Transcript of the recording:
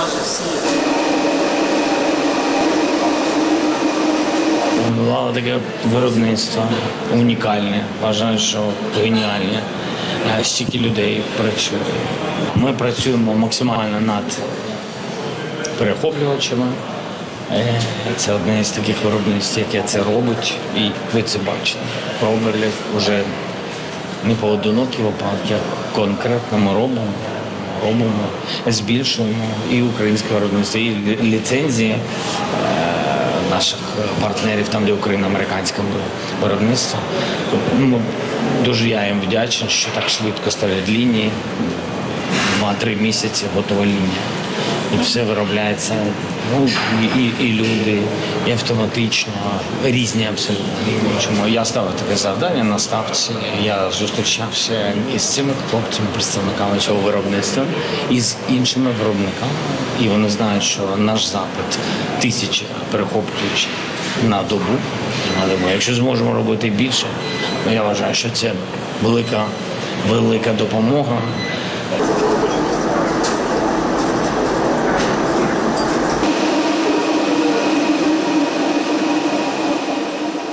майже всі. Бувало таке виробництво унікальне, вважаю, що геніальне. Е, стільки людей працює. Ми працюємо максимально над перехоплювачами. Е, це одне з таких виробництв, яке це робить, і ви це бачите. Проберлів вже не поодинокі випадки, конкретно ми робимо робимо, збільшуємо і українське виробництво, і ліцензії е, наших партнерів, там де Україна, американське виробництво. Ну, дуже я їм вдячний, що так швидко ставлять лінії. Два-три місяці готова лінія. Все виробляється. Ну і, і, і люди, і автоматично різні абсолютно. Чому я ставив таке завдання на ставці. Я зустрічався із цими хлопцями, представниками цього виробництва, і з іншими виробниками. І вони знають, що наш запит тисячі перехоплюючи на добу. Добу. Якщо зможемо робити більше, то я вважаю, що це велика, велика допомога.